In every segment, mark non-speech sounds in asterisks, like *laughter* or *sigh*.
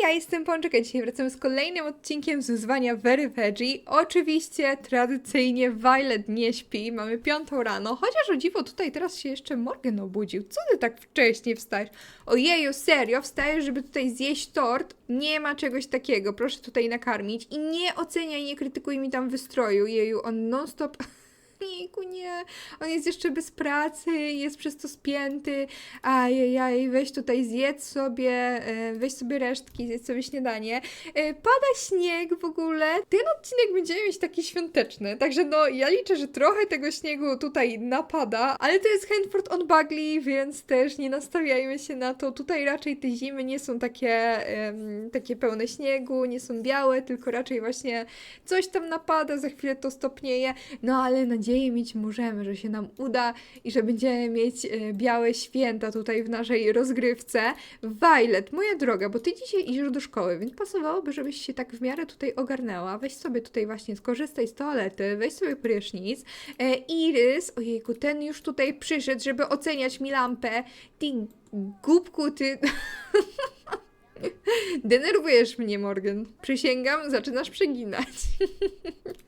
Ja jestem Pączek, a dzisiaj wracamy z kolejnym odcinkiem z Very Veggie. Oczywiście, tradycyjnie Violet nie śpi, mamy piątą rano, chociaż o dziwo tutaj teraz się jeszcze Morgan obudził. Co ty tak wcześnie wstajesz? Ojeju, serio, wstajesz, żeby tutaj zjeść tort? Nie ma czegoś takiego, proszę tutaj nakarmić i nie oceniaj, nie krytykuj mi tam wystroju. Jeju, on non stop... *laughs* Jejku, nie. On jest jeszcze bez pracy, jest przez to spięty. Ajajaj, weź tutaj zjedz sobie, e, weź sobie resztki, zjedz sobie śniadanie. E, Pada śnieg w ogóle. Ten odcinek będziemy mieć taki świąteczny, także no ja liczę, że trochę tego śniegu tutaj napada, ale to jest Handford on Bagley, więc też nie nastawiajmy się na to. Tutaj raczej te zimy nie są takie, em, takie pełne śniegu, nie są białe, tylko raczej właśnie coś tam napada, za chwilę to stopnieje. No ale nadzieję mieć możemy, że się nam uda i że będziemy mieć e, białe święta tutaj w naszej rozgrywce. Violet, moja droga, bo ty dzisiaj idziesz do szkoły, więc pasowałoby, żebyś się tak w miarę tutaj ogarnęła. Weź sobie tutaj właśnie, skorzystaj z toalety, weź sobie prysznic. E, Irys, ojejku, ten już tutaj przyszedł, żeby oceniać mi lampę. Ty głupku, ty... *laughs* Denerwujesz mnie, Morgan. Przysięgam, zaczynasz przeginać. *laughs*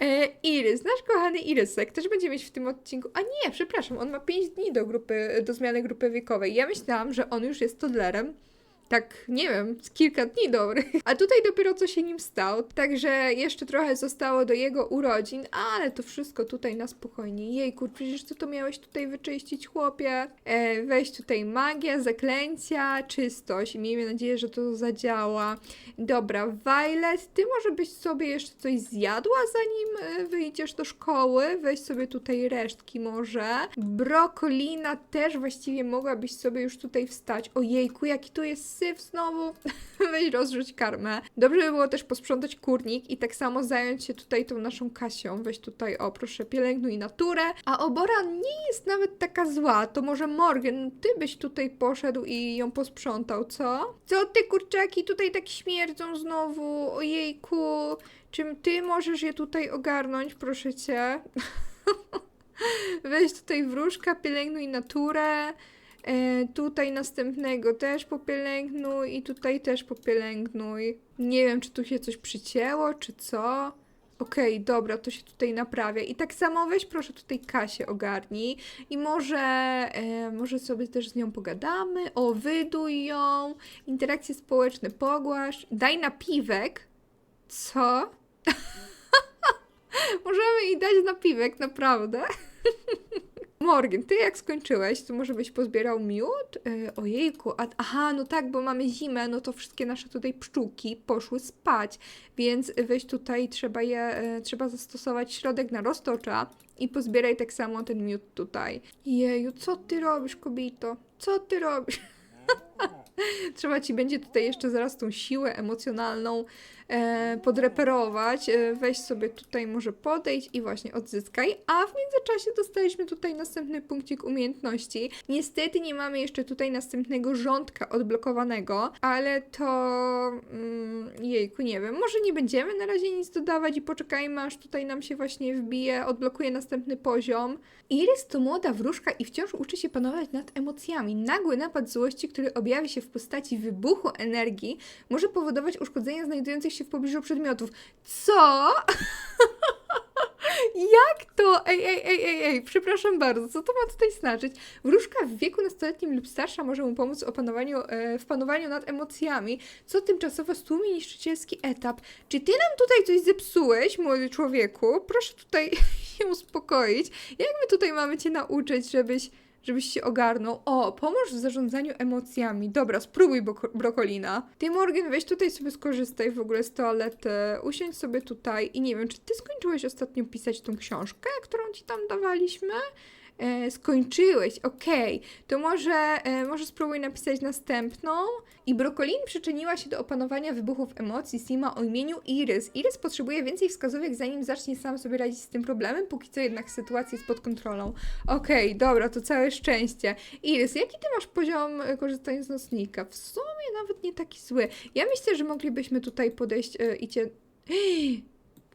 E, Irys, nasz kochany Irysek też będzie mieć w tym odcinku. A nie, przepraszam, on ma 5 dni do grupy, do zmiany grupy wiekowej. Ja myślałam, że on już jest toddlerem. Tak, nie wiem, kilka dni dobrych. *laughs* A tutaj dopiero co się nim stał. Także jeszcze trochę zostało do jego urodzin, ale to wszystko tutaj na spokojnie. Jejku, przecież ty to miałeś tutaj wyczyścić, chłopie. E, weź tutaj magia, zaklęcia, czystość. Miejmy nadzieję, że to zadziała. Dobra, Violet, ty może byś sobie jeszcze coś zjadła, zanim e, wyjdziesz do szkoły. Weź sobie tutaj resztki może. Brokolina też właściwie mogłabyś sobie już tutaj wstać. Ojejku, jaki tu jest syf znowu. *laughs* Weź rozrzuć karmę. Dobrze by było też posprzątać kurnik i tak samo zająć się tutaj tą naszą Kasią. Weź tutaj, o proszę, pielęgnuj naturę. A obora nie jest nawet taka zła. To może Morgan, ty byś tutaj poszedł i ją posprzątał, co? Co ty kurczaki tutaj tak śmierdzą znowu? Ojejku. Czym ty możesz je tutaj ogarnąć, proszę cię? *laughs* Weź tutaj wróżka, pielęgnuj naturę. E, tutaj następnego też popielęgnuj i tutaj też popielęgnuj. Nie wiem, czy tu się coś przycięło, czy co. Okej, dobra, to się tutaj naprawia. I tak samo weź proszę tutaj Kasię ogarnij i może, e, może sobie też z nią pogadamy. O, wyduj ją, interakcje społeczne pogłasz, daj napiwek. Co? *laughs* Możemy jej dać napiwek, naprawdę. *laughs* Morgan, ty jak skończyłeś, to może byś pozbierał miód? Yy, ojejku, a, aha, no tak, bo mamy zimę, no to wszystkie nasze tutaj pszczółki poszły spać, więc weź tutaj, trzeba je, e, trzeba zastosować środek na roztocza i pozbieraj tak samo ten miód tutaj. Jeju, co ty robisz, kobito? Co ty robisz? *laughs* Trzeba ci będzie tutaj jeszcze zaraz tą siłę emocjonalną podreperować. E, weź sobie tutaj może podejść i właśnie odzyskaj. A w międzyczasie dostaliśmy tutaj następny punkcik umiejętności. Niestety nie mamy jeszcze tutaj następnego rządka odblokowanego, ale to mm, jejku, nie wiem. Może nie będziemy na razie nic dodawać i poczekajmy aż tutaj nam się właśnie wbije, odblokuje następny poziom. Iris to młoda wróżka i wciąż uczy się panować nad emocjami. Nagły napad złości, który objawi się w postaci wybuchu energii, może powodować uszkodzenia znajdujących się w pobliżu przedmiotów. Co? *laughs* Jak to? Ej, ej, ej, ej, ej, przepraszam bardzo, co to ma tutaj znaczyć? Wróżka w wieku nastoletnim lub starsza może mu pomóc w e, panowaniu nad emocjami, co tymczasowo stłumi niszczycielski etap. Czy ty nam tutaj coś zepsułeś, młody człowieku? Proszę tutaj *laughs* się uspokoić. Jak my tutaj mamy cię nauczyć, żebyś żebyś się ogarnął. O, pomóż w zarządzaniu emocjami. Dobra, spróbuj brokolina. Ty, Morgan, weź tutaj sobie skorzystaj w ogóle z toalety. Usiądź sobie tutaj i nie wiem, czy ty skończyłeś ostatnio pisać tą książkę, którą ci tam dawaliśmy? E, skończyłeś, okej. To może, e, może spróbuj napisać następną. I Brokolin przyczyniła się do opanowania wybuchów emocji Sima o imieniu Iris. Iris potrzebuje więcej wskazówek, zanim zacznie sam sobie radzić z tym problemem, póki co jednak sytuacja jest pod kontrolą. Okej, dobra, to całe szczęście. Iris, jaki ty masz poziom e, korzystania z nocnika? W sumie nawet nie taki zły. Ja myślę, że moglibyśmy tutaj podejść i cię... *gasps*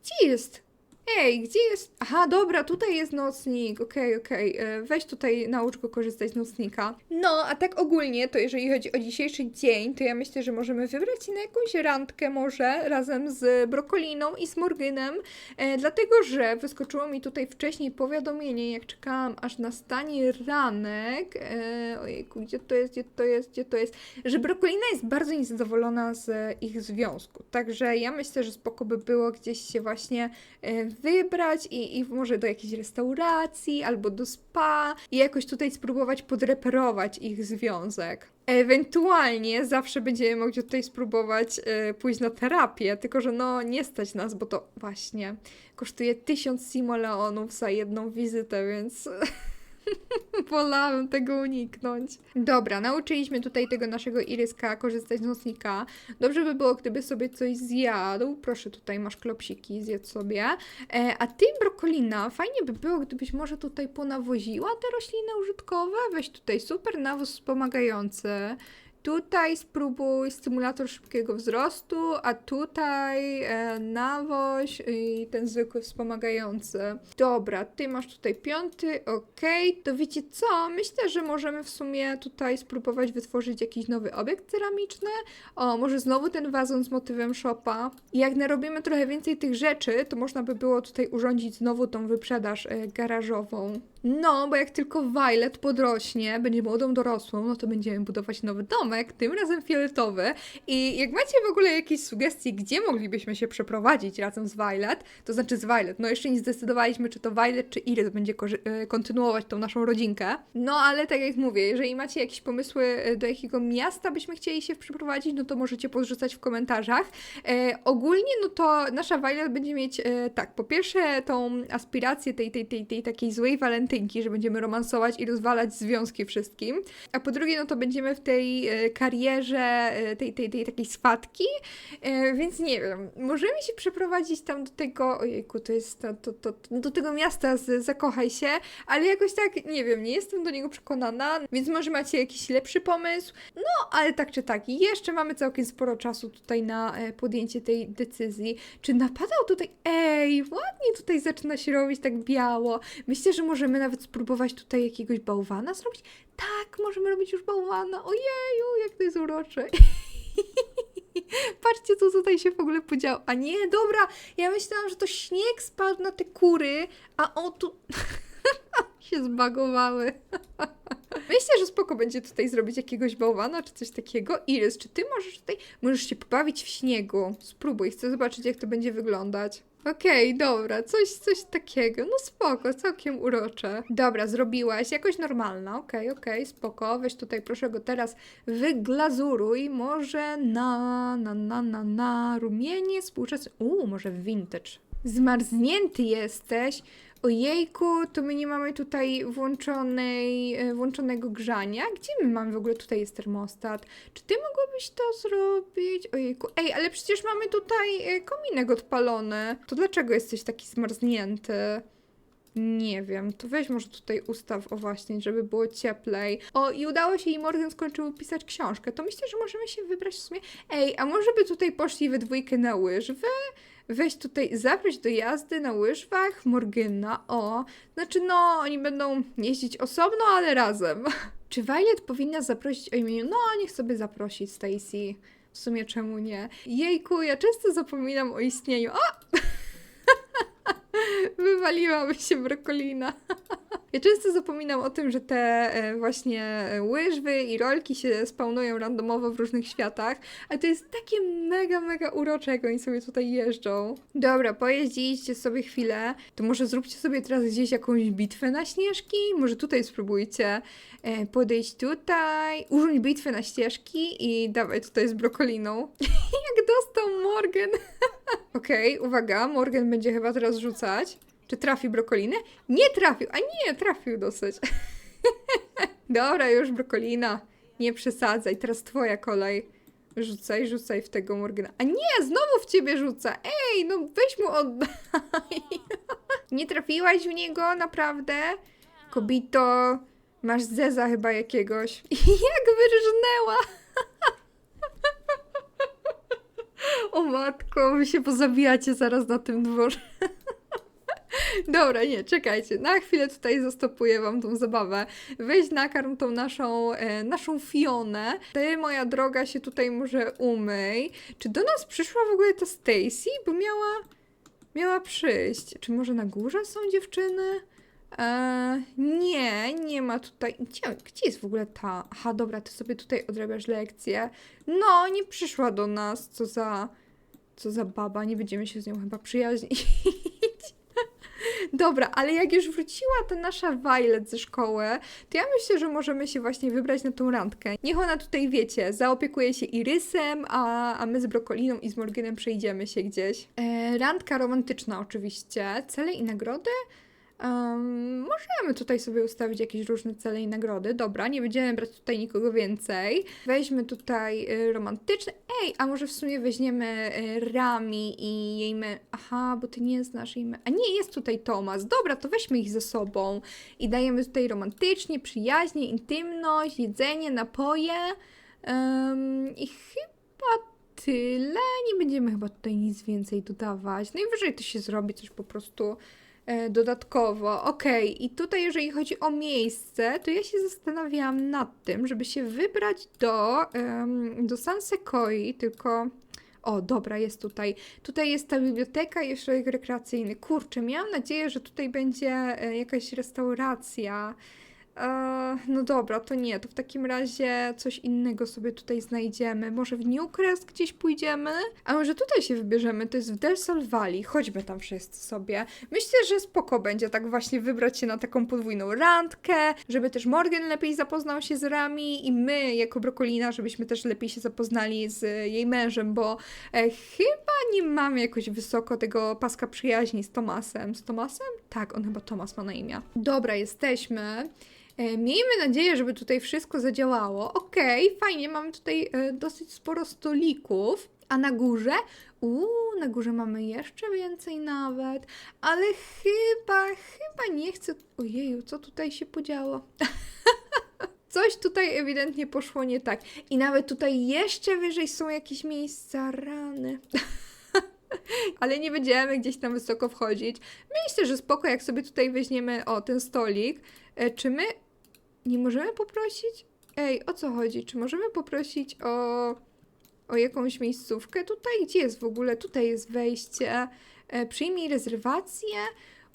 Gdzie jest? Ej, gdzie jest... Aha, dobra, tutaj jest nocnik. Okej, okej. e, Weź tutaj, naucz go korzystać z nocnika. No, a tak ogólnie, to jeżeli chodzi o dzisiejszy dzień, to ja myślę, że możemy wybrać się na jakąś randkę może razem z Brokoliną i z Morganem, e, dlatego, że wyskoczyło mi tutaj wcześniej powiadomienie, jak czekałam aż nastanie ranek. E, ojejku, gdzie to jest, gdzie to jest, gdzie to jest? Że Brokolina jest bardzo niezadowolona z e, ich związku. Także ja myślę, że spoko by było gdzieś się właśnie e, wybrać i, i może do jakiejś restauracji albo do spa i jakoś tutaj spróbować podreperować ich związek. Ewentualnie zawsze będziemy mogli tutaj spróbować e, pójść na terapię, tylko że no nie stać nas, bo to właśnie kosztuje tysiąc simoleonów za jedną wizytę, więc *laughs* *laughs* wolałam tego uniknąć. Dobra, nauczyliśmy tutaj tego naszego iryska korzystać z nocnika. Dobrze by było, gdyby sobie coś zjadł. Proszę, tutaj masz klopsiki, zjedz sobie. E, a ty, brokolina, fajnie by było, gdybyś może tutaj ponawoziła te rośliny użytkowe. Weź tutaj super nawóz wspomagający. Tutaj spróbuj stymulator szybkiego wzrostu, a tutaj e, nawoź i ten zwykły wspomagający. Dobra, ty masz tutaj piąty, okej. To wiecie co? Myślę, że możemy w sumie tutaj spróbować wytworzyć jakiś nowy obiekt ceramiczny. O, może znowu ten wazon z motywem szopa. I jak narobimy trochę więcej tych rzeczy, to można by było tutaj urządzić znowu tą wyprzedaż e, garażową. No, bo jak tylko Violet podrośnie, będzie młodą dorosłą, no to będziemy budować nowy domek, tym razem fioletowy. I jak macie w ogóle jakieś sugestie, gdzie moglibyśmy się przeprowadzić razem z Violet, to znaczy z Violet, no jeszcze nie zdecydowaliśmy, czy to Violet, czy Iris będzie e, kontynuować tą naszą rodzinkę. No, ale tak jak mówię, jeżeli macie jakieś pomysły, e, do jakiego miasta byśmy chcieli się przeprowadzić, no to możecie podrzucać w komentarzach. E, ogólnie, no to nasza Violet będzie mieć, e, tak, po pierwsze tą aspirację tej, tej, tej, tej takiej złej walentynki, że będziemy romansować i rozwalać związki wszystkim, a po drugie, no to będziemy w tej e, karierze e, tej, tej, tej takiej swatki, e, więc nie wiem, możemy się przeprowadzić tam do tego, ojejku, to jest to, to, to, do tego miasta z Zakochaj się, ale jakoś tak, nie wiem, nie jestem do niego przekonana, więc może macie jakiś lepszy pomysł, no, ale tak czy tak, jeszcze mamy całkiem sporo czasu tutaj na podjęcie tej decyzji. Czy napadał tutaj? Ej, ładnie tutaj zaczyna się robić tak biało. Myślę, że możemy nawet spróbować tutaj jakiegoś bałwana zrobić. Tak, możemy robić już bałwana. Ojeju, jak to jest urocze. *laughs* Patrzcie, co tutaj się w ogóle podziało. A nie, dobra, ja myślałam, że to śnieg spadł na te kury, a o tu *laughs* się zbagowały. *laughs* Myślę, że spoko będzie tutaj zrobić jakiegoś bałwana czy coś takiego. Iris, czy ty możesz tutaj, możesz się pobawić w śniegu? Spróbuj, chcę zobaczyć jak to będzie wyglądać. Okej, dobra, coś, coś takiego. No spoko, całkiem urocze. Dobra, zrobiłaś, jakoś normalna. Okej, okej, spoko. Weź tutaj, proszę go teraz wyglazuruj. Może na, na, na, na, na rumienie współczesny. Uuu, może vintage. Zmarznięty jesteś. Ojejku, to my nie mamy tutaj włączonej, e, włączonego grzania. Gdzie my mamy w ogóle? Tutaj jest termostat. Czy ty mogłabyś to zrobić? Ojejku, ej, ale przecież mamy tutaj e, kominek odpalony. To dlaczego jesteś taki zmarznięty? Nie wiem, to weź może tutaj ustaw, o właśnie, żeby było cieplej. O, i udało się i Morgan skończył pisać książkę, to myślę, że możemy się wybrać w sumie. Ej, a może by tutaj poszli we dwójkę na łyżwy? Weź tutaj, zaproś do jazdy na łyżwach Morgana, o. Znaczy, no, oni będą jeździć osobno, ale razem. *laughs* Czy Violet powinna zaprosić o imieniu? No, niech sobie zaprosi Stacy. W sumie czemu nie? Jejku, ja często zapominam o istnieniu. O! *laughs* Wywaliłaby się brokolina. *laughs* Ja często zapominam o tym, że te e, właśnie e, łyżwy i rolki się spawnują randomowo w różnych światach, ale to jest takie mega, mega urocze, jak oni sobie tutaj jeżdżą. Dobra, pojeździcie sobie chwilę, to może zróbcie sobie teraz gdzieś jakąś bitwę na śnieżki, może tutaj spróbujcie e, podejść tutaj, urządź bitwę na ścieżki i dawaj tutaj z brokoliną. *laughs* jak dostał Morgan. *laughs* Okej, uwaga, Morgan będzie chyba teraz rzucać. Czy trafi brokolinę? Nie trafił, a nie, trafił dosyć. *laughs* Dobra, już brokolina. Nie przesadzaj, teraz twoja kolej. Rzucaj, rzucaj w tego Morgana. A nie, znowu w ciebie rzuca. Ej, no weź mu oddaj. *laughs* nie trafiłaś w niego, naprawdę? Kobito, masz zeza chyba jakiegoś. *laughs* Jak wyrżnęła. o matko, wy się pozabijacie zaraz na tym dworze. Dobra, nie, czekajcie. Na chwilę tutaj zastopuję wam tą zabawę. Weź nakarm tą naszą, e, naszą Fionę. Ty, moja droga, się tutaj może umyj. Czy do nas przyszła w ogóle ta Stacy? Bo miała, miała przyjść. Czy może na górze są dziewczyny? E, nie, nie ma tutaj. Gdzie, gdzie jest w ogóle ta? Aha, dobra, ty sobie tutaj odrabiasz lekcję. No, nie przyszła do nas. Co za. Co za baba, nie będziemy się z nią chyba przyjaźnić. *laughs* Dobra, ale jak już wróciła ta nasza Violet ze szkoły, to ja myślę, że możemy się właśnie wybrać na tą randkę. Niech ona tutaj, wiecie, zaopiekuje się Irysem, a, a my z Brokoliną i z Morganem przejdziemy się gdzieś. E, randka romantyczna oczywiście. Cele i nagrody? Um, możemy tutaj sobie ustawić jakieś różne cele i nagrody. Dobra, nie będziemy brać tutaj nikogo więcej. Weźmy tutaj y, romantyczne. Ej, a może w sumie weźmiemy y, Rami i jej me... Aha, bo ty nie znasz jej me... A nie, jest tutaj Tomas. Dobra, to weźmy ich ze sobą. I dajemy tutaj romantycznie, przyjaźnie, intymność, jedzenie, napoje. Um, I chyba tyle. Nie będziemy chyba tutaj nic więcej dodawać. Najwyżej to się zrobi coś po prostu dodatkowo. Okej, i tutaj jeżeli chodzi o miejsce, to ja się zastanawiałam nad tym, żeby się wybrać do, do San Sekoi, tylko... O, dobra, jest tutaj. Tutaj jest ta biblioteka i ośrodek rekreacyjny. Kurczę, miałam nadzieję, że tutaj będzie e, jakaś restauracja. No dobra, to nie, to w takim razie coś innego sobie tutaj znajdziemy. Może w Newcrest gdzieś pójdziemy? A może tutaj się wybierzemy? To jest w Del Sol Valley. Chodźmy tam wszyscy sobie. Myślę, że spoko będzie tak właśnie wybrać się na taką podwójną randkę, żeby też Morgan lepiej zapoznał się z Rami i my jako Brokolina, żebyśmy też lepiej się zapoznali z jej mężem, bo e, chyba nie mamy jakoś wysoko tego paska przyjaźni z Tomasem. Z Tomasem? Tak, on chyba Tomas ma na imię. Dobra, jesteśmy. E, Miejmy nadzieję, żeby tutaj wszystko zadziałało. Okej, fajnie, mamy tutaj e, dosyć sporo stolików. A na górze? Uuu, na górze mamy jeszcze więcej nawet. Ale chyba, chyba nie chcę... Ojeju, co tutaj się podziało? *laughs* Coś tutaj ewidentnie poszło nie tak. I nawet tutaj jeszcze wyżej są jakieś miejsca rany. *laughs* Ale nie będziemy gdzieś tam wysoko wchodzić. Myślę, że spoko, jak sobie tutaj weźmiemy, o, ten stolik. E, Czy my nie możemy poprosić? Ej, o co chodzi? Czy możemy poprosić o, o jakąś miejscówkę tutaj? Gdzie jest w ogóle? Tutaj jest wejście. E, przyjmij rezerwację.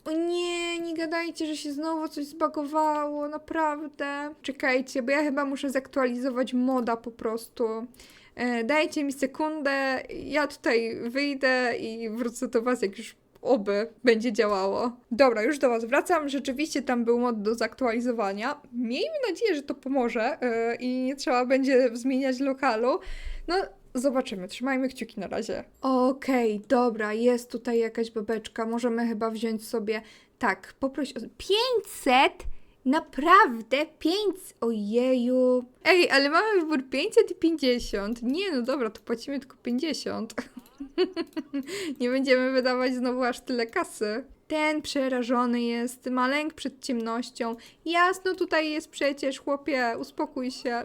O nie, nie gadajcie, że się znowu coś zbagowało, naprawdę. Czekajcie, bo ja chyba muszę zaktualizować moda po prostu. E, dajcie mi sekundę, ja tutaj wyjdę i wrócę do Was, jak już oby będzie działało. Dobra, już do Was wracam. Rzeczywiście tam był mod do zaktualizowania. Miejmy nadzieję, że to pomoże yy, i nie trzeba będzie zmieniać lokalu. No, zobaczymy. Trzymajmy kciuki na razie. Okej, dobra, jest tutaj jakaś babeczka. Możemy chyba wziąć sobie. Tak, poproś o 500? Naprawdę? 500? Ojeju. Ej, ale mamy wybór 500 i 50. Nie, no dobra, to płacimy tylko 50. *laughs* Nie będziemy wydawać znowu aż tyle kasy. Ten przerażony jest, ma lęk przed ciemnością. Jasno tutaj jest przecież, chłopie, uspokój się.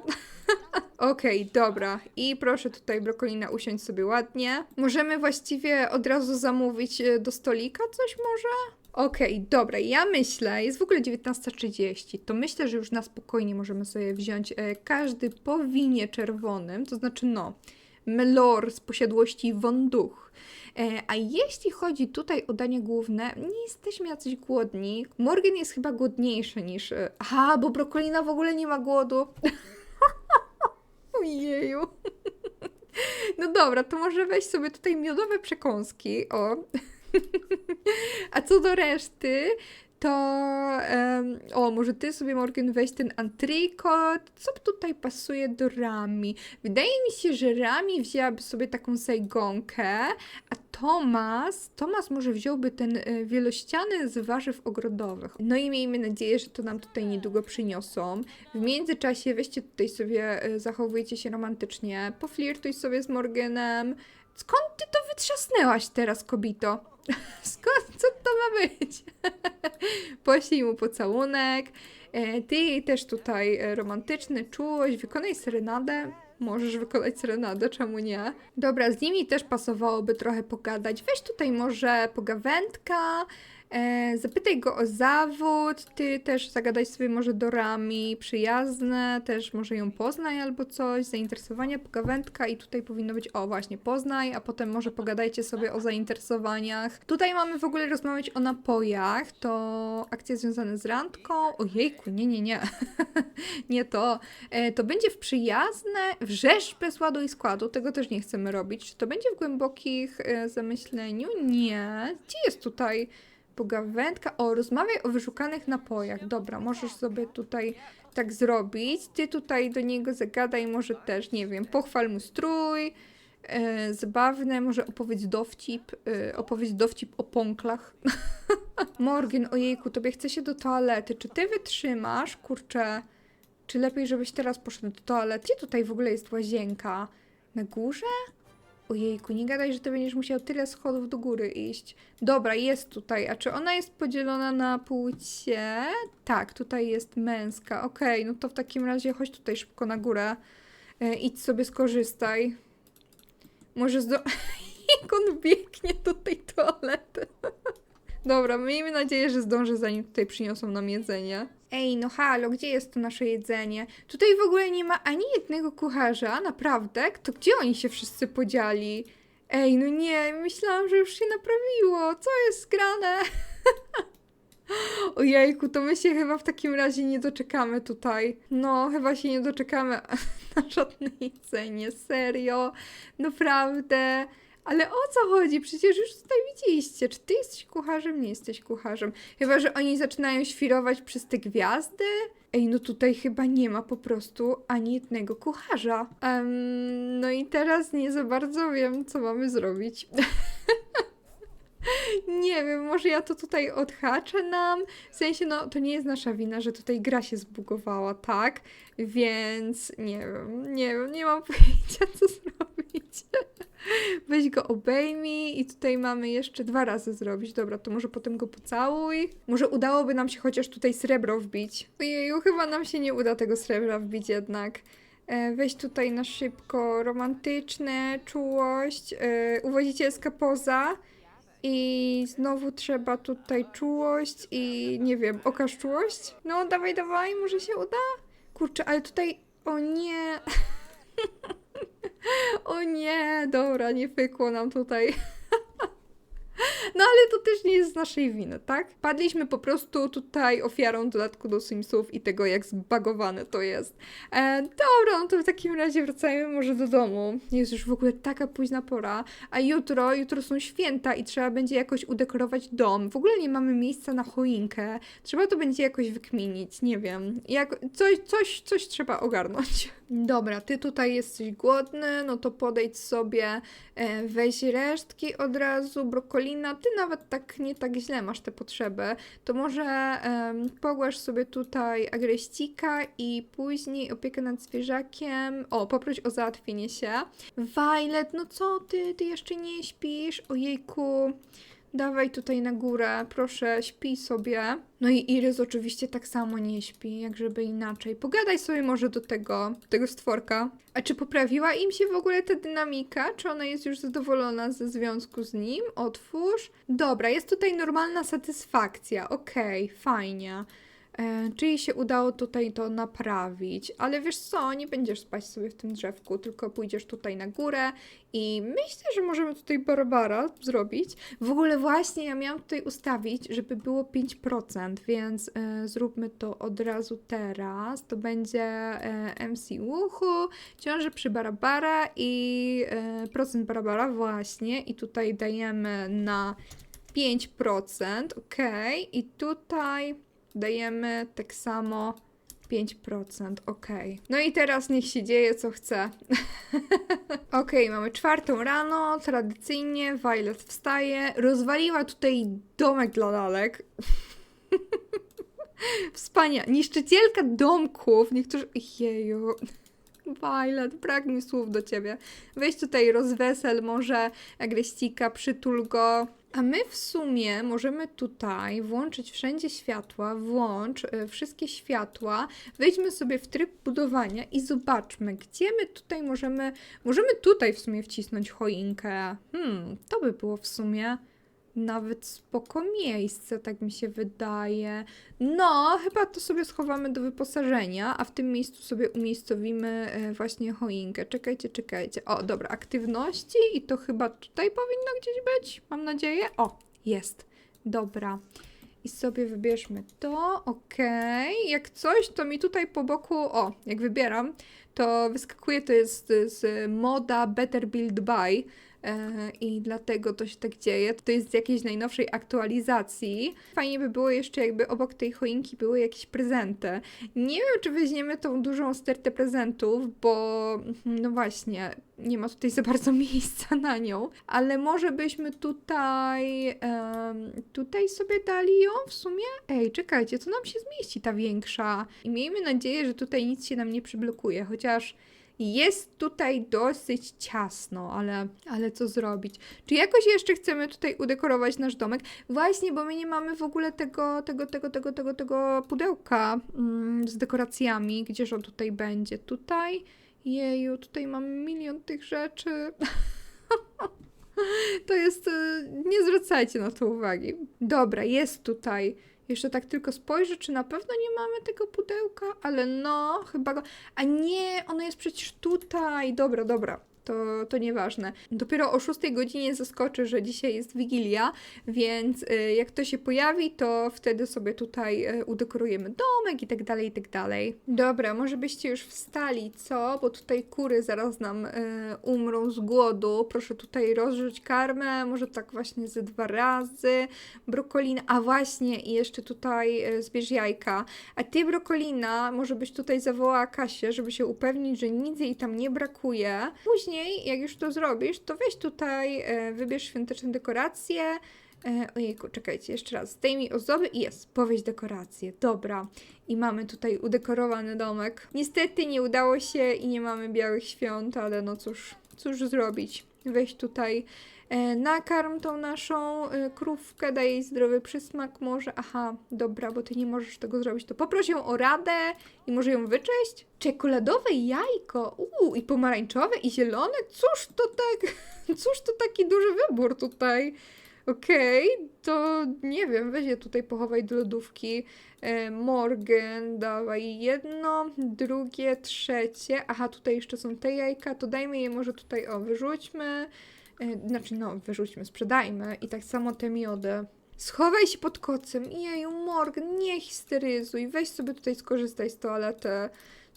*laughs* Okej, dobra. I proszę tutaj, Brokolina, usiądź sobie ładnie. Możemy właściwie od razu zamówić e, do stolika coś może? Okej, dobra, ja myślę, jest w ogóle 19.30, to myślę, że już na spokojnie możemy sobie wziąć e, każdy po winie czerwonym, to znaczy no, Melor z posiadłości Wonduch. E, a jeśli chodzi tutaj o dania główne, nie jesteśmy jacyś głodni. Morgan jest chyba głodniejszy niż... e, Aha, bo Brokolina w ogóle nie ma głodu. *laughs* Ojeju. No dobra, to może weź sobie tutaj miodowe przekąski, o. *laughs* A co do reszty, to em, o, może ty sobie Morgan weź ten antrykot. Co tutaj pasuje do Rami? Wydaje mi się, że Rami wzięłaby sobie taką sajgonkę, a Tomas, Tomas może wziąłby ten e, wielościany z warzyw ogrodowych. No i miejmy nadzieję, że to nam tutaj niedługo przyniosą. W międzyczasie weźcie tutaj sobie, e, zachowujcie się romantycznie, poflirtuj sobie z Morganem. Skąd ty to wytrzasnęłaś teraz, kobito? *laughs* Skąd, co to ma być? *laughs* Poślij mu pocałunek. E, Ty też tutaj e, romantyczny, czułość, wykonaj serenadę. Możesz wykonać serenadę, czemu nie? Dobra, z nimi też pasowałoby trochę pogadać. Weź tutaj może pogawędka. E, zapytaj go o zawód, ty też zagadaj sobie może do Rami, przyjazne, też może ją poznaj albo coś, zainteresowania, pogawędka i tutaj powinno być, o właśnie, poznaj, a potem może pogadajcie sobie o zainteresowaniach. Tutaj mamy w ogóle rozmawiać o napojach, to akcje związane z randką, ojejku, nie, nie, nie, *laughs* nie to. E, to będzie w przyjazne, wrzeszcz bez ładu i składu, tego też nie chcemy robić. Czy to będzie w głębokich e, zamyśleniu? Nie. Gdzie jest tutaj pogawędka? O, rozmawiaj o wyszukanych napojach. Dobra, możesz sobie tutaj tak zrobić. Ty tutaj do niego zagadaj, może też, nie wiem, pochwal mu strój, e, zabawne, może opowiedz dowcip, e, opowiedz dowcip o pąklach. *laughs* Morgan, ojejku, tobie chce się do toalety. Czy ty wytrzymasz? Kurczę, czy lepiej, żebyś teraz poszedł do toalety? Gdzie tutaj w ogóle jest łazienka? Na górze? Ojejku, nie gadaj, że ty będziesz musiał tyle schodów do góry iść. Dobra, jest tutaj. A czy ona jest podzielona na płcie? Tak, tutaj jest męska. Okej, no to w takim razie chodź tutaj szybko na górę. E, idź sobie skorzystaj. Może zdo... *laughs* Jak on biegnie do tej toalety. *laughs* Dobra, miejmy nadzieję, że zdążę zanim tutaj przyniosą nam jedzenie. Ej, no halo, gdzie jest to nasze jedzenie? Tutaj w ogóle nie ma ani jednego kucharza, naprawdę? To gdzie oni się wszyscy podzieli? Ej, no nie, myślałam, że już się naprawiło. Co jest grane? *laughs* Ojejku, to my się chyba w takim razie nie doczekamy tutaj. No, chyba się nie doczekamy *laughs* na żadne jedzenie, serio, naprawdę. Ale o co chodzi? Przecież już tutaj widzieliście. Czy ty jesteś kucharzem? Nie jesteś kucharzem. Chyba, że oni zaczynają świrować przez te gwiazdy? Ej, no tutaj chyba nie ma po prostu ani jednego kucharza. Em, no i teraz nie za bardzo wiem, co mamy zrobić. *laughs* Nie wiem, może ja to tutaj odhaczę nam. W sensie, no, to nie jest nasza wina, że tutaj gra się zbugowała, tak? Więc nie wiem, nie wiem, nie mam pojęcia, co zrobić. *laughs* Weź go obejmij i tutaj mamy jeszcze dwa razy zrobić. Dobra, to może potem go pocałuj. Może udałoby nam się chociaż tutaj srebro wbić. Ojeju, chyba nam się nie uda tego srebra wbić jednak. E, weź tutaj na szybko romantyczne, czułość, e, uwodzicielska poza. I znowu trzeba tutaj czułość i nie wiem, okaż czułość? No, dawaj, dawaj, może się uda? Kurczę, ale tutaj. O nie. *laughs* o nie, dobra, nie pykło nam tutaj. No ale to też nie jest z naszej winy, tak? Padliśmy po prostu tutaj ofiarą dodatku do Simsów i tego, jak zbagowane to jest. E, dobra, no to w takim razie wracajmy może do domu. Jest już w ogóle taka późna pora, a jutro, jutro są święta i trzeba będzie jakoś udekorować dom. W ogóle nie mamy miejsca na choinkę. Trzeba to będzie jakoś wykminić, nie wiem. Jak, coś, coś, coś trzeba ogarnąć. *laughs* Dobra, ty tutaj jesteś głodny, no to podejdź sobie, e, weź resztki od razu, brokolina, ty nawet tak nie tak źle masz te potrzeby, to może em, pogłasz sobie tutaj agreścika i później opiekę nad zwierzakiem, o, poproś o załatwienie się. Violet, no co ty, ty jeszcze nie śpisz? Ojejku, Dawaj tutaj na górę, proszę, śpij sobie. No i Iris oczywiście tak samo nie śpi, jak żeby inaczej. Pogadaj sobie może do tego, tego stworka. A czy poprawiła im się w ogóle ta dynamika? Czy ona jest już zadowolona ze związku z nim? Otwórz. Dobra, jest tutaj normalna satysfakcja. Okej, fajnie. E, czyli się udało tutaj to naprawić, ale wiesz co, nie będziesz spać sobie w tym drzewku, tylko pójdziesz tutaj na górę i myślę, że możemy tutaj Barbara zrobić. W ogóle właśnie ja miałam tutaj ustawić, żeby było 5%, więc e, zróbmy to od razu teraz. To będzie e, MC Łuchu, ciąży przy Barabara i e, procent Barabara właśnie i tutaj dajemy na 5%, ok, i tutaj dajemy tak samo 5%, ok. No i teraz niech się dzieje co chce. *laughs* ok, mamy czwartą rano, tradycyjnie Violet wstaje, rozwaliła tutaj domek dla lalek. *laughs* Wspaniale. Niszczycielka domków. Niektórzy... Jeju. *laughs* Violet, brak mi słów do ciebie. Weź tutaj rozwesel może agreścika, przytul go. A my w sumie możemy tutaj włączyć wszędzie światła, włącz y, wszystkie światła, wejdźmy sobie w tryb budowania i zobaczmy, gdzie my tutaj możemy, możemy tutaj w sumie wcisnąć choinkę. Hmm, to by było w sumie nawet spoko miejsce, tak mi się wydaje. No, chyba to sobie schowamy do wyposażenia, a w tym miejscu sobie umiejscowimy e, właśnie choinkę. Czekajcie, czekajcie. O, dobra, aktywności i to chyba tutaj powinno gdzieś być, mam nadzieję. O, jest. Dobra. I sobie wybierzmy to, okej. Jak coś, to mi tutaj po boku, o, jak wybieram, to wyskakuje to jest z moda Better Build By. E, I dlatego to się tak dzieje. To jest z jakiejś najnowszej aktualizacji. Fajnie by było jeszcze, jakby obok tej choinki były jakieś prezenty. Nie wiem, czy weźmiemy tą dużą stertę prezentów, bo no właśnie, nie ma tutaj za bardzo *laughs* miejsca na nią, ale może byśmy tutaj em, tutaj sobie dali ją w sumie? Ej, czekajcie, co nam się zmieści ta większa? I miejmy nadzieję, że tutaj nic się nam nie przyblokuje, chociaż jest tutaj dosyć ciasno, ale, ale co zrobić? Czy jakoś jeszcze chcemy tutaj udekorować nasz domek? Właśnie, bo my nie mamy w ogóle tego, tego, tego, tego, tego, tego pudełka mm, z dekoracjami. Gdzież on tutaj będzie? Tutaj? Jeju, tutaj mam milion tych rzeczy. *laughs* To jest. y, Nie zwracajcie na to uwagi. Dobra, jest tutaj. Jeszcze tak tylko spojrzę, czy na pewno nie mamy tego pudełka, ale no, chyba go. A nie, ono jest przecież tutaj. Dobra, dobra. To, to nieważne. Dopiero o 6 godzinie zaskoczy, że dzisiaj jest Wigilia, więc y, jak to się pojawi, to wtedy sobie tutaj y, udekorujemy domek i tak dalej, i tak dalej. Dobra, może byście już wstali, co? Bo tutaj kury zaraz nam y, umrą z głodu. Proszę tutaj rozrzuć karmę, może tak właśnie ze dwa razy. Brokolina, a właśnie, i jeszcze tutaj zbierz jajka. A ty, Brokolina, może byś tutaj zawołała Kasię, żeby się upewnić, że nic jej tam nie brakuje. Później, jak już to zrobisz, to weź tutaj, e, wybierz świąteczne dekoracje. E, ojejku, czekajcie, jeszcze raz. Zdejmij ozdoby i jest, powieź dekoracje. Dobra. I mamy tutaj udekorowany domek. Niestety nie udało się i nie mamy białych świąt, ale no cóż, cóż zrobić. Weź tutaj nakarm tą naszą e, krówkę, daj jej zdrowy przysmak może. Aha, dobra, bo ty nie możesz tego zrobić, to poproś ją o radę i może ją wycześć? Czekoladowe jajko, uuu, i pomarańczowe, i zielone? Cóż to tak, *laughs* cóż to taki duży wybór tutaj? Okej, to nie wiem, weź je tutaj pochowaj do lodówki. E, Morgan, dawaj jedno, drugie, trzecie. Aha, tutaj jeszcze są te jajka, to dajmy je może tutaj, o, wyrzućmy. E, znaczy, no, wyrzućmy, sprzedajmy. I tak samo te miody. Schowaj się pod kocem. Jeju, Morgan, nie histeryzuj. Weź sobie tutaj, skorzystaj z toalety.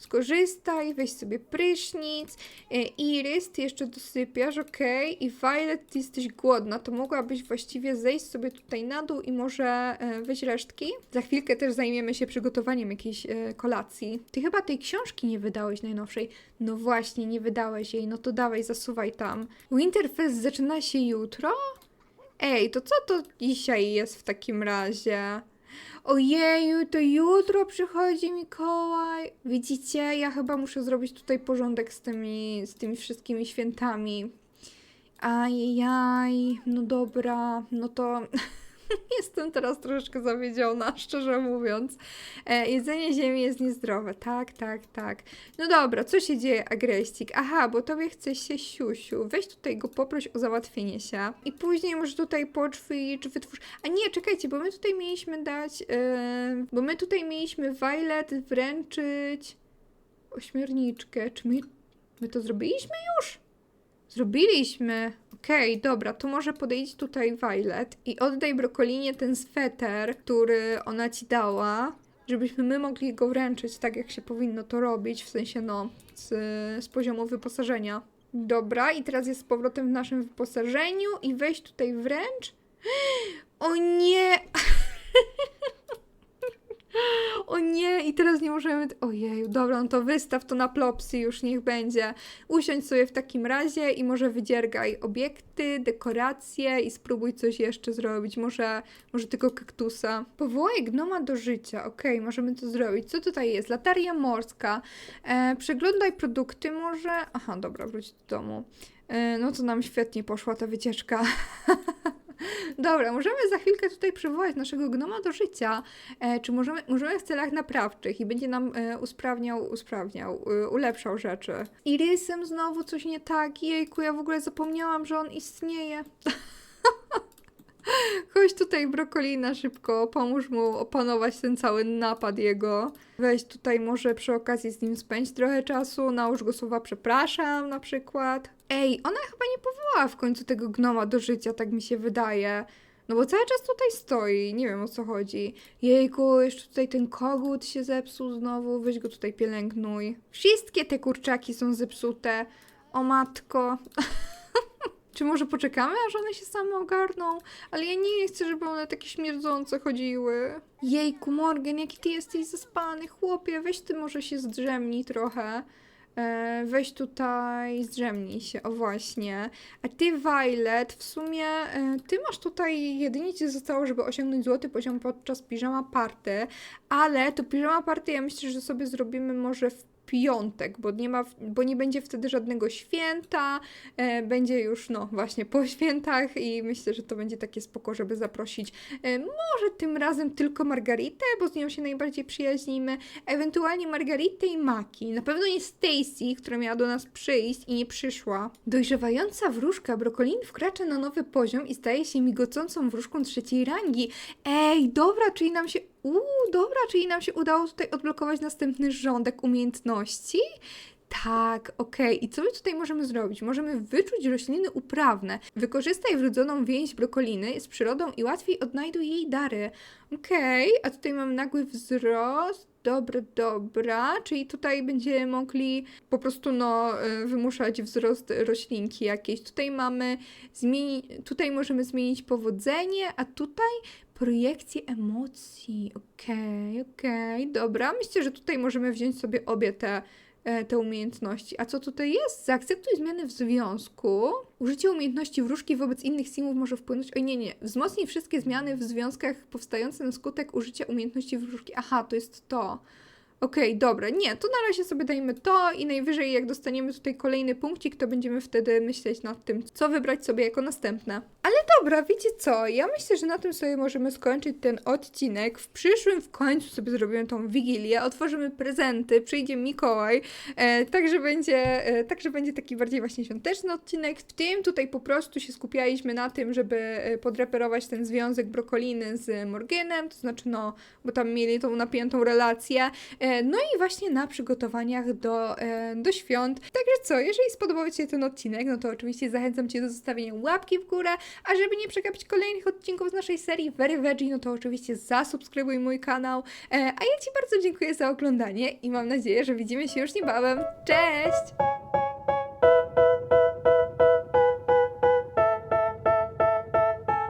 Skorzystaj, weź sobie prysznic. E, Iris, ty jeszcze dosypiasz, okej. I Violet, ty jesteś głodna, to mogłabyś właściwie zejść sobie tutaj na dół i może e, wyjść resztki. Za chwilkę też zajmiemy się przygotowaniem jakiejś e, kolacji. Ty chyba tej książki nie wydałeś najnowszej. No właśnie, nie wydałeś jej, no to dawaj, zasuwaj tam. Winterfest zaczyna się jutro? Ej, to co to dzisiaj jest w takim razie? Ojeju, to jutro przychodzi Mikołaj. Widzicie, ja chyba muszę zrobić tutaj porządek z tymi, z tymi wszystkimi świętami. Ajajaj, no dobra, no to *laughs* *laughs* jestem teraz troszeczkę zawiedziona, *laughs* szczerze mówiąc. E, jedzenie ziemi jest niezdrowe, tak, tak, tak. No dobra, co się dzieje, agreścik? Aha, bo tobie chce się siusiu. Weź tutaj go poproś o załatwienie się. I później może tutaj poćwicz, wytwórz... A nie, czekajcie, bo my tutaj mieliśmy dać... e, bo my tutaj mieliśmy Violet wręczyć ośmiorniczkę. Czy my, my to zrobiliśmy już? Zrobiliśmy. Okej, dobra, to może podejdź tutaj Violet i oddaj Brokolinie ten sweter, który ona ci dała, żebyśmy my mogli go wręczyć tak, jak się powinno to robić, w sensie no, z, z poziomu wyposażenia. Dobra, i teraz jest z powrotem w naszym wyposażeniu i weź tutaj wręcz. *gasps* O nie! *laughs* O nie, i teraz nie możemy. Ojeju, dobra, no to wystaw to na plopsy, już niech będzie. Usiądź sobie w takim razie i może wydziergaj obiekty, dekoracje i spróbuj coś jeszcze zrobić. Może, może tylko kaktusa. Powołaj gnoma do życia. Okej, możemy to zrobić. Co tutaj jest? Lataria morska. E, przeglądaj produkty może. Aha, dobra, wróć do domu. E, no to nam świetnie poszła ta wycieczka. *laughs* Dobra, możemy za chwilkę tutaj przywołać naszego gnoma do życia. E, czy możemy, możemy w celach naprawczych i będzie nam e, usprawniał, usprawniał, e, ulepszał rzeczy. Irysem znowu coś nie tak. Jejku, ja w ogóle zapomniałam, że on istnieje. *laughs* Chodź tutaj, brokolina, szybko, pomóż mu opanować ten cały napad jego. Weź tutaj może przy okazji z nim spędź trochę czasu, nałóż go słowa przepraszam na przykład. Ej, ona chyba nie powołała w końcu tego gnoma do życia, tak mi się wydaje. No bo cały czas tutaj stoi, nie wiem o co chodzi. Jejku, jeszcze tutaj ten kogut się zepsuł znowu, weź go tutaj pielęgnuj. Wszystkie te kurczaki są zepsute. O matko. *laughs* Czy może poczekamy, aż one się same ogarną? Ale ja nie chcę, żeby one takie śmierdzące chodziły. Jejku, Morgan, jaki ty jesteś zaspany, chłopie, weź ty może się zdrzemnij trochę. E, weź tutaj, zdrzemnij się, o właśnie. A ty, Violet, w sumie e, ty masz tutaj, jedynie ci zostało, żeby osiągnąć złoty poziom podczas piżama party, ale to piżama party ja myślę, że sobie zrobimy może w piątek, bo nie, ma, bo nie będzie wtedy żadnego święta, e, będzie już, no właśnie, po *laughs* świętach i myślę, że to będzie takie spoko, żeby zaprosić e, może tym razem tylko Margaritę, bo z nią się najbardziej przyjaźnimy, ewentualnie Margaritę i Maki. Na pewno nie Stacy, która miała do nas przyjść i nie przyszła. Dojrzewająca wróżka Brokolin wkracza na nowy poziom i staje się migocącą wróżką trzeciej rangi. Ej, dobra, czyli nam się... Uuu, dobra, czyli nam się udało tutaj odblokować następny rządek umiejętności? Tak, okej. I co my tutaj możemy zrobić? Możemy wyczuć rośliny uprawne. Wykorzystaj wrodzoną więź brokoliny z przyrodą i łatwiej odnajduj jej dary. Okej, a tutaj mamy nagły wzrost. Dobra, dobra, czyli tutaj będziemy mogli po prostu no y, wymuszać wzrost roślinki jakiejś. Tutaj mamy zmieni- tutaj możemy zmienić powodzenie, a tutaj projekcję emocji. Okej, okej, dobra. Myślę, że tutaj możemy wziąć sobie obie te e, te umiejętności. A co tutaj jest? Zaakceptuj zmiany w związku. Użycie umiejętności wróżki wobec innych simów może wpłynąć. Oj, nie, nie. Wzmocnij wszystkie zmiany w związkach powstające na skutek użycia umiejętności wróżki. Aha, to jest to. Okej, dobra, nie, to na razie sobie dajmy to i najwyżej jak dostaniemy tutaj kolejny punkcik, to będziemy wtedy myśleć nad tym, co wybrać sobie jako następne. Ale dobra, wiecie co, ja myślę, że na tym sobie możemy skończyć ten odcinek. W przyszłym w końcu sobie zrobimy tą wigilię, otworzymy prezenty, przyjdzie Mikołaj, e, także będzie, e, także będzie taki bardziej właśnie świąteczny odcinek. W tym tutaj po prostu się skupialiśmy na tym, żeby e, podreperować ten związek brokoliny z Morganem, to znaczy no, bo tam mieli tą napiętą relację. E, No i właśnie na przygotowaniach do, e, do świąt. Także co, jeżeli spodobał Ci się ten odcinek, no to oczywiście zachęcam Cię do zostawienia łapki w górę, a żeby nie przegapić kolejnych odcinków z naszej serii Very Veggie, no to oczywiście zasubskrybuj mój kanał. E, A ja Ci bardzo dziękuję za oglądanie i mam nadzieję, że widzimy się już niebawem. Cześć!